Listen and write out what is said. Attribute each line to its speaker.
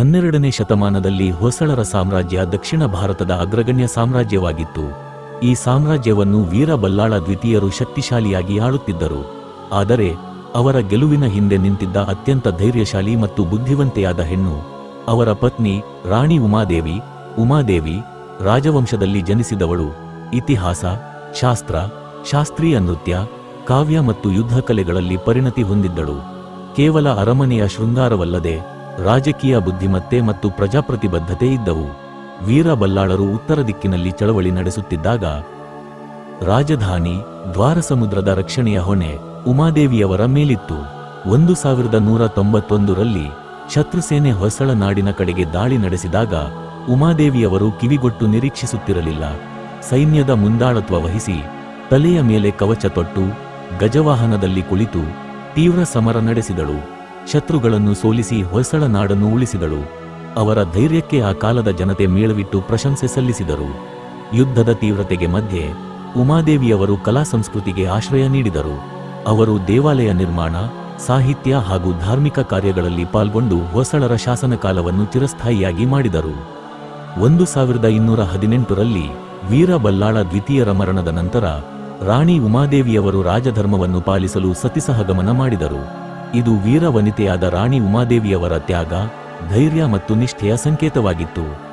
Speaker 1: ಹನ್ನೆರಡನೇ ಶತಮಾನದಲ್ಲಿ ಹೊಸಳರ ಸಾಮ್ರಾಜ್ಯ ದಕ್ಷಿಣ ಭಾರತದ ಅಗ್ರಗಣ್ಯ ಸಾಮ್ರಾಜ್ಯವಾಗಿತ್ತು. ಈ ಸಾಮ್ರಾಜ್ಯವನ್ನು ವೀರಬಲ್ಲಾಳ ದ್ವಿತೀಯರು ಶಕ್ತಿಶಾಲಿಯಾಗಿ ಆಳುತ್ತಿದ್ದರು. ಆದರೆ, ಅವರ ಗೆಲುವಿನ ಹಿಂದೆ ನಿಂತಿದ್ದ ಅತ್ಯಂತ ಧೈರ್ಯಶಾಲಿ ಮತ್ತು ಬುದ್ಧಿವಂತೆಯಾದ ಹೆಣ್ಣು, ಅವರ ಪತ್ನಿ ರಾಣಿ ಉಮಾದೇವಿ ಉಮಾದೇವಿ ರಾಜವಂಶದಲ್ಲಿ ಜನಿಸಿದವಳು. ಇತಿಹಾಸ, ಶಾಸ್ತ್ರ, ಶಾಸ್ತ್ರೀಯ ನೃತ್ಯ, ಕಾವ್ಯ ಮತ್ತು ಯುದ್ಧ ಕಲೆಗಳಲ್ಲಿ ಪರಿಣತಿ ಹೊಂದಿದ್ದಳು. ಕೇವಲ ಅರಮನೆಯ ಶೃಂಗಾರವಲ್ಲದೆ ರಾಜಕೀಯ ಬುದ್ಧಿಮತ್ತೆ ಮತ್ತು ಪ್ರಜಾಪ್ರತಿಬದ್ಧತೆ ಇದ್ದವು. ವೀರಬಲ್ಲಾಳರು ಉತ್ತರ ದಿಕ್ಕಿನಲ್ಲಿ ಚಳವಳಿ ನಡೆಸುತ್ತಿದ್ದಾಗ, ರಾಜಧಾನಿ ದ್ವಾರಸಮುದ್ರದ ರಕ್ಷಣೆಯ ಹೊಣೆ ಉಮಾದೇವಿಯವರ ಮೇಲಿತ್ತು. ಒಂದು ಸಾವಿರದ ನೂರ ತೊಂಬತ್ತೊಂದರಲ್ಲಿ ಶತ್ರುಸೇನೆ ಹೊಯ್ಸಳ ನಾಡಿನ ಕಡೆಗೆ ದಾಳಿ ನಡೆಸಿದಾಗ, ಉಮಾದೇವಿಯವರು ಕಿವಿಗೊಟ್ಟು ನಿರೀಕ್ಷಿಸುತ್ತಿರಲಿಲ್ಲ. ಸೈನ್ಯದ ಮುಂದಾಳತ್ವ ವಹಿಸಿ, ತಲೆಯ ಮೇಲೆ ಕವಚ ತೊಟ್ಟು, ಗಜವಾಹನದಲ್ಲಿ ಕುಳಿತು, ತೀವ್ರ ಸಮರ ನಡೆಸಿದಳು. ಶತ್ರುಗಳನ್ನು ಸೋಲಿಸಿ ಹೊಯ್ಸಳ ನಾಡನ್ನು ಉಳಿಸಿದಳು. ಅವರ ಧೈರ್ಯಕ್ಕೆ ಆ ಕಾಲದ ಜನತೆ ಮೇಳವಿಟ್ಟು ಪ್ರಶಂಸೆ ಸಲ್ಲಿಸಿದರು. ಯುದ್ಧದ ತೀವ್ರತೆಗೆ ಮಧ್ಯೆ ಉಮಾದೇವಿಯವರು ಕಲಾ ಸಂಸ್ಕೃತಿಗೆ ಆಶ್ರಯ ನೀಡಿದರು. ಅವರು ದೇವಾಲಯ ನಿರ್ಮಾಣ, ಸಾಹಿತ್ಯ ಹಾಗೂ ಧಾರ್ಮಿಕ ಕಾರ್ಯಗಳಲ್ಲಿ ಪಾಲ್ಗೊಂಡು ಹೊಸಳರ ಶಾಸನಕಾಲವನ್ನು ಚಿರಸ್ಥಾಯಿಯಾಗಿ ಮಾಡಿದರು. ಒಂದು ಸಾವಿರದ ಇನ್ನೂರ ಹದಿನೆಂಟರಲ್ಲಿ ವೀರಬಲ್ಲಾಳ ದ್ವಿತೀಯರ ಮರಣದ ನಂತರ ರಾಣಿ ಉಮಾದೇವಿಯವರು ರಾಜಧರ್ಮವನ್ನು ಪಾಲಿಸಲು ಸತಿಸಹಗಮನ ಮಾಡಿದರು. ಇದು ವೀರ ವನಿತೆಯಾದ ರಾಣಿ ಉಮಾದೇವಿಯವರ ತ್ಯಾಗ ಧೈರ್ಯ ಮತ್ತು ನಿಷ್ಠೆಯ ಸಂಕೇತವಾಗಿತ್ತು.